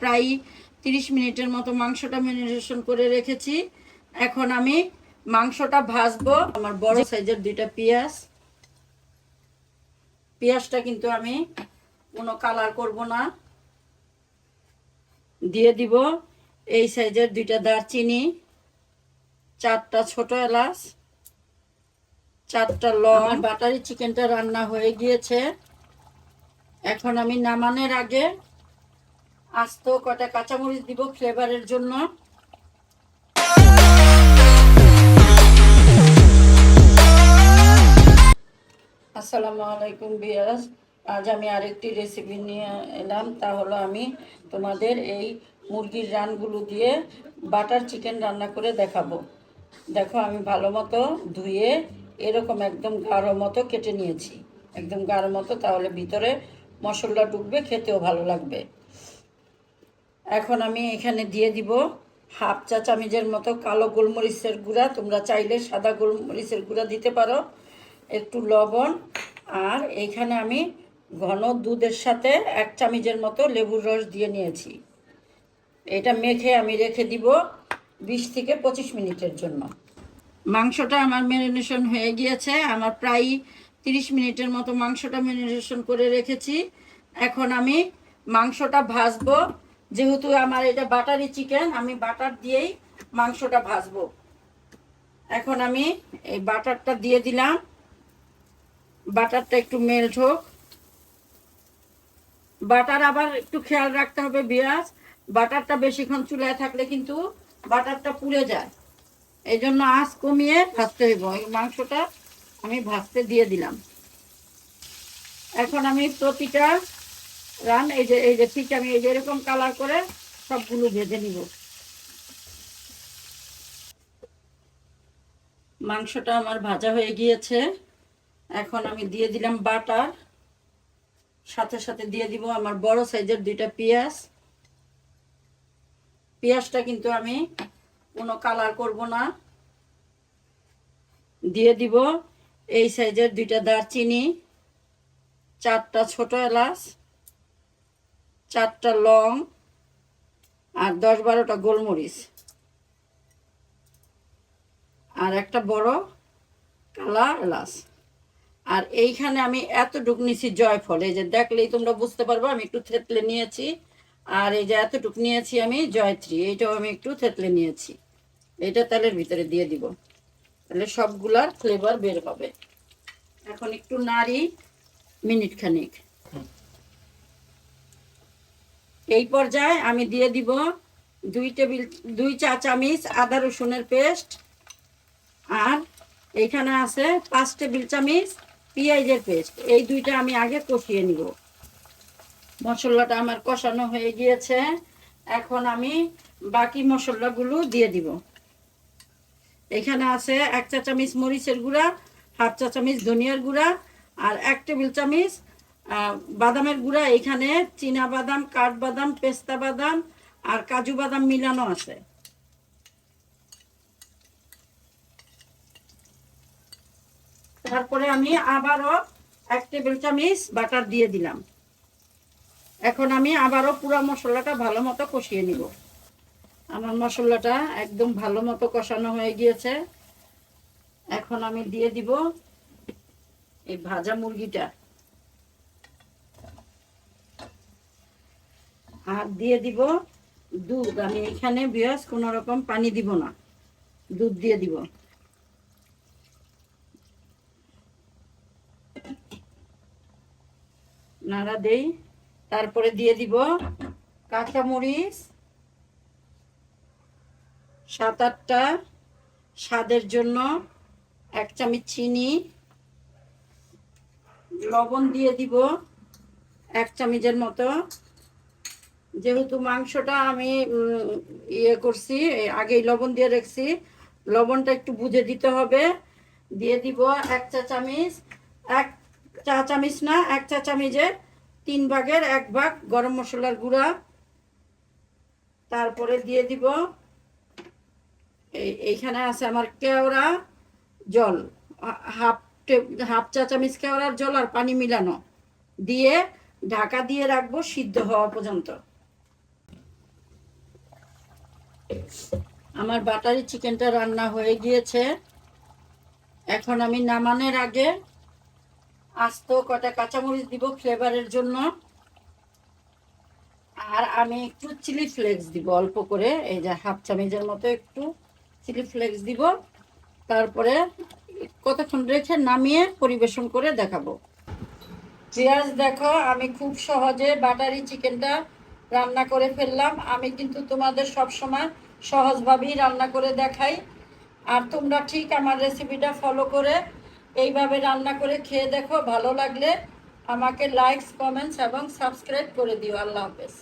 প্রায় তিরিশ মিনিটের মতো মাংসটা ম্যারিনেশন করে রেখেছি। এখন আমি মাংসটা ভাজবো। আমার বড় সাইজের দুইটা পেঁয়াজ। পেঁয়াজটা কিন্তু আমি কোনো কালার করব না। দিয়ে দিব এই সাইজের দুইটা দারচিনি, চারটা ছোট এলাচ, চারটা লং। বাটারি চিকেনটা রান্না হয়ে গিয়েছে। এখন আমি নামানোর আগে আস্ত কটা কাঁচামরিচ দিব ফ্লেভারের জন্য। আসসালামু আলাইকুম বিয়াস আজ আমি আরেকটি রেসিপি নিয়ে এলাম। তা হলো আমি তোমাদের এই মুরগির রানগুলো দিয়ে বাটার চিকেন রান্না করে দেখাবো। দেখো, আমি ভালো মতো ধুয়ে এরকম একদম গাঢ় মতো কেটে নিয়েছি। একদম গাঢ় মতো, তাহলে ভিতরে মশলা ঢুকবে, খেতেও ভালো লাগবে। এখন আমি এখানে দিয়ে দিব হাফ চা চামচের মতো কালো গোলমরিচের গুঁড়া। তোমরা চাইলে সাদা গোলমরিচের গুঁড়া দিতে পারো, একটু লবণ। আর এইখানে আমি ঘন দুধের সাথে এক চামচের মতো লেবুর রস দিয়ে নিয়েছি। এটা মেখে আমি রেখে দিব বিশ থেকে পঁচিশ মিনিটের জন্য। মাংসটা আমার ম্যারিনেশন হয়ে গিয়েছে। আমার প্রায় তিরিশ মিনিটের মতো মাংসটা ম্যারিনেশন করে রেখেছি। এখন আমি মাংসটা ভাজবো। যেহেতু আমার এটা বাটারি চিকেন, আমি বাটার দিয়েই মাংসটা ভাজবো। এখন আমি এই বাটারটা দিয়ে দিলাম। বাটারটা একটু মেল্ট হোক। বাটার আবার একটু খেয়াল রাখতে হবে বিয়াস বাটারটা বেশিক্ষণ চুলায় থাকলে কিন্তু বাটারটা পুড়ে যায়। এই জন্য আঁচ কমিয়ে ভাজতে হইব। এই মাংসটা আমি ভাজতে দিয়ে দিলাম। এখন আমি প্রতিটা রান, এই যে এই যে পিচ আমি এই যে এরকম কালার করে সবগুলো ভেজে নিব। মাংসটা আমার ভাজা হয়ে গিয়েছে। এখন আমি দিয়ে দিলাম বাটার। সাথে সাথে দিয়ে দিব আমার বড় সাইজের দুইটা পেঁয়াজ। পেঁয়াজটা কিন্তু আমি কোনো কালার করব না। দিয়ে দিব এই সাইজের দুইটা দারচিনি, চারটা ছোট এলাচ। চারটা লং আর দশ বারোটা গোলমরিচ। আর একটা বড় কালা এলাচ। আর এইখানে আমি এত এতটুক নিয়েছি জয়ফল। এই যে দেখলেই তোমরা বুঝতে পারব, আমি একটু থেতলে নিয়েছি। আর এই যে এতটুক নিয়েছি আমি জয়ত্রী, এইটাও আমি একটু থেতলে নিয়েছি। এটা তেলের ভিতরে দিয়ে দিব। তাহলে সবগুলার ফ্লেভার বের হবে। এখন একটু নাড়ি মিনিট খানিক এই পর্যায়ে আমি দিয়ে দিব দুই টেবিল, দুই চা চামচ আদা রসুনের পেস্ট। আর এইখানে আছে পাঁচ টেবিল চামচ পেঁয়াজের পেস্ট। এই দুইটা আমি আগে কষিয়ে নিব। মশলাটা আমার কষানো হয়ে গিয়েছে। এখন আমি বাকি মশলাগুলো দিয়ে দিব। এখানে আছে এক চা চামচ মরিচের গুঁড়া, হাফ চা চামচ ধনিয়ার গুঁড়া আর এক টেবিল চামচ বাদামের গুঁড়া এখানে, চীনা বাদাম কাঠবাদাম পেস্তা বাদাম আর কাজু বাদাম মিলানো আছে। তারপরে আমি আবারও এক টেবিল চামচ বাটার দিয়ে দিলাম। এখন আমি আবারও পুরো মশলাটা ভালো মতো কষিয়ে নিব। আমার মশলাটা একদম ভালো মতো কষানো হয়ে গিয়েছে। এখন আমি দিয়ে দিব এই ভাজা মুরগিটা। আর দিয়ে দিব, দুধ। আমি এখানে বিয়াস কোনো রকম পানি দিব না, দুধ দিয়ে দিব। নাড়া দেই, তারপরে দিয়ে দিব কাঁচামরিচ, সাত আটটা স্বাদের জন্য এক চামচ চিনি, লবণ দিয়ে দিব এক চামচের মতো। যেহেতু মাংসটা আমি ইয়ে করছি, আগেই লবণ দিয়ে রাখছি, লবণটা একটু বুঝে দিতে হবে। দিয়ে দিব এক চা চামিচ, এক চা চামিচ না, এক চা চামচের তিন ভাগের এক ভাগ গরম মশলার গুঁড়া। তারপরে দিয়ে দিব, এই, এইখানে আছে আমার কেওড়া জল, হাফ হাফ চা চামিচ কেওড়ার জল আর পানি মিলানো। দিয়ে ঢাকা দিয়ে রাখব সিদ্ধ হওয়া পর্যন্ত। আমার বাটারি চিকেনটা রান্না হয়ে গিয়েছে। এখন আমি নামানোর আগে আস্ত কটা কাঁচামরিচ দিব ফ্লেভারের জন্য। আর আমি একটু চিলি ফ্লেক্স দিব অল্প করে, এই যে হাফ চামচের মতো একটু চিলি ফ্লেক্স দিব। তারপরে কতক্ষণ রেখে নামিয়ে পরিবেশন করে দেখাবো। পেঁয়াজ দেখো, আমি খুব সহজে বাটারি চিকেনটা রান্না করে ফেললাম। আমি কিন্তু তোমাদের সব সময় সহজভাবেই রান্না করে দেখাই। আর তোমরা ঠিক আমার রেসিপিটা ফলো করে এইভাবে রান্না করে খেয়ে দেখো, ভালো লাগলে আমাকে লাইকস কমেন্টস এবং সাবস্ক্রাইব করে দিও। আল্লাহ হাফেজ।